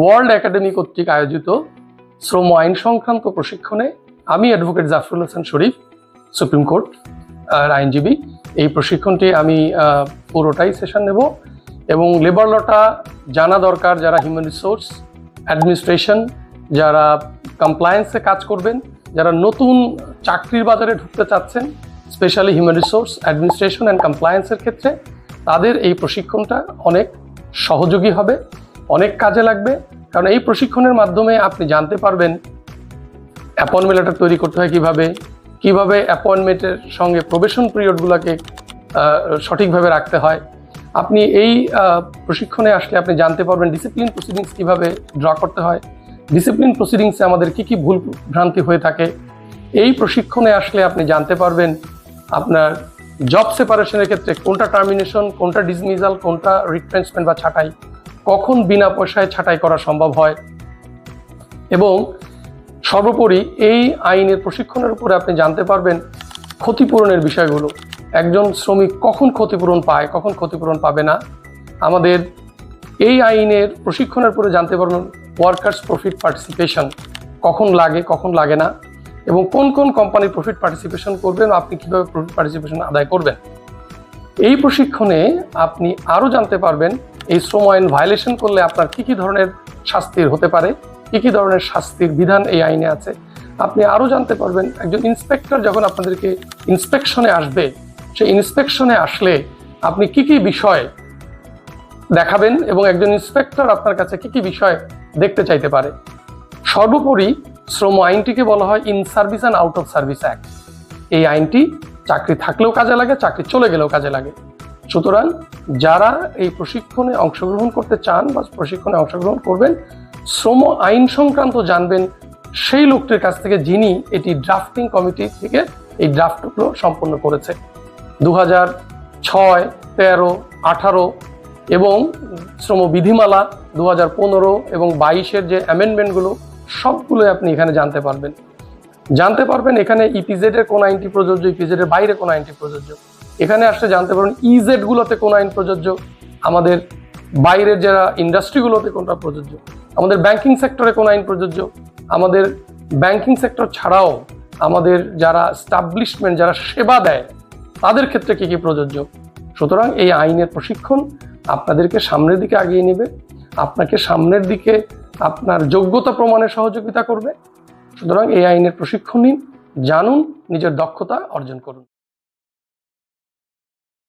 World academy কর্তৃক আয়োজিত শ্রম আইন সংক্রান্ত প্রশিক্ষণে আমি advocate Jafrul Hasan Sharif supreme court আর আইনজীবী। এই প্রশিক্ষণটি আমি পুরোটাই সেশন নেব এবং লেবার লটা জানা দরকার যারা হিউম্যান রিসোর্স অ্যাডমিনিস্ট্রেশন যারা কমপ্লায়েন্সে কাজ করবেন, যারা নতুন চাকরির বাজারে ঢুকতে চাচ্ছেন specially human resource administration and কমপ্লায়েন্সের ক্ষেত্রে, তাদের এই প্রশিক্ষণটা অনেক সহযোগী হবে। অনেক কাজে লাগবে। কারণ এই প্রশিক্ষণের মাধ্যমে আপনি জানতে পারবেন অ্যাপয়েন্টমেন্ট লেটার তৈরি করতে হয় কীভাবে কীভাবে অ্যাপয়েন্টমেন্টের সঙ্গে প্রবেশন পিরিয়ডগুলোকে সঠিকভাবে রাখতে হয়। আপনি এই প্রশিক্ষণে আসলে আপনি জানতে পারবেন ডিসিপ্লিন প্রসিডিংস কীভাবে ড্র করতে হয়। ডিসিপ্লিন প্রসিডিংসে আমাদের কি কি ভুল ভ্রান্তি হয়ে থাকে। এই প্রশিক্ষণে আসলে আপনি জানতে পারবেন আপনার জব সেপারেশনের ক্ষেত্রে কোনটা টার্মিনেশন কোনটা ডিসমিজাল কোনটা রিট্রেন্সমেন্ট বা ছাঁটাই। কখন বিনা পয়সায় ছাঁটাই করা সম্ভব হয়? এবং সর্বোপরি এই আইনের প্রশিক্ষণের উপরে আপনি জানতে পারবেন ক্ষতিপূরণের বিষয়গুলো। একজন শ্রমিক কখন ক্ষতিপূরণ পায়, কখন ক্ষতিপূরণ পাবে না? আমাদের এই আইনের প্রশিক্ষণের পরে জানতে পারবেন ওয়ার্কার্স প্রফিট পার্টিসিপেশন কখন লাগে কখন লাগে না? এবং কোন কোন কোম্পানি প্রফিট পার্টিসিপেশন করবেন, আপনি কীভাবে প্রফিট পার্টিসিপেশন আদায় করবেন? এই প্রশিক্ষণে আপনি আরও জানতে পারবেন এই শ্রম আইন ভায়োলেশন করলে আপনার কি কি ধরনের শাস্তির হতে পারে? কি কি ধরনের শাস্তির বিধান এই আইনে আছে? আপনি আরও জানতে পারবেন, একজন ইন্সপেক্টর যখন আপনাদেরকে ইন্সপেকশনে আসবে, সেই ইন্সপেকশনে আসলে আপনি কি কি বিষয় দেখাবেন এবং একজন ইন্সপেক্টর আপনার কাছে কি কি বিষয় দেখতে চাইতে পারে? সর্বোপরি শ্রম আইনটিকে বলা হয় in service and out of service act এই আইনটি চাকরি থাকলেও কাজে লাগে, চাকরি চলে গেলেও কাজে লাগে। সুতরাং যারা এই প্রশিক্ষণে অংশগ্রহণ করতে চান বা প্রশিক্ষণে অংশগ্রহণ করবেন, শ্রম আইন সংক্রান্ত জানবেন সেই লোকটির কাছ থেকে যিনি এটি ড্রাফটিং কমিটি থেকে এই ড্রাফটগুলো সম্পন্ন করেছে। দু হাজার ছয়, তেরো, আঠারো এবং শ্রম বিধিমালা দু হাজার পনেরো এবং বাইশের যে অ্যামেন্ডমেন্টগুলো সবগুলো আপনি এখানে জানতে পারবেন। জানতে পারবেন এখানে ইপিজেড এর কোন আইনটি প্রযোজ্য ইপিজেড এর বাইরে কোন আইনটি প্রযোজ্য। এখানে আসলে জানতে পারবেন ইজেড গুলোতে কোন আইন প্রযোজ্য, আমাদের বাইরের যারা ইন্ডাস্ট্রিগুলোতে কোনটা প্রযোজ্য, আমাদের ব্যাংকিং সেক্টরে কোন আইন প্রযোজ্য, আমাদের ব্যাংকিং সেক্টর ছাড়াও আমাদের যারা স্টাবলিশমেন্ট যারা সেবা দেয়, তাদের ক্ষেত্রে কি কি প্রযোজ্য? সুতরাং এই আইনের প্রশিক্ষণ আপনাদেরকে সামনের দিকে আগিয়ে নেবে, আপনাকে সামনের দিকে আপনার যোগ্যতা প্রমাণে সহযোগিতা করবে। সুতরাং এই আইনের প্রশিক্ষণ নিন, জানুন, নিজের দক্ষতা অর্জন করুন।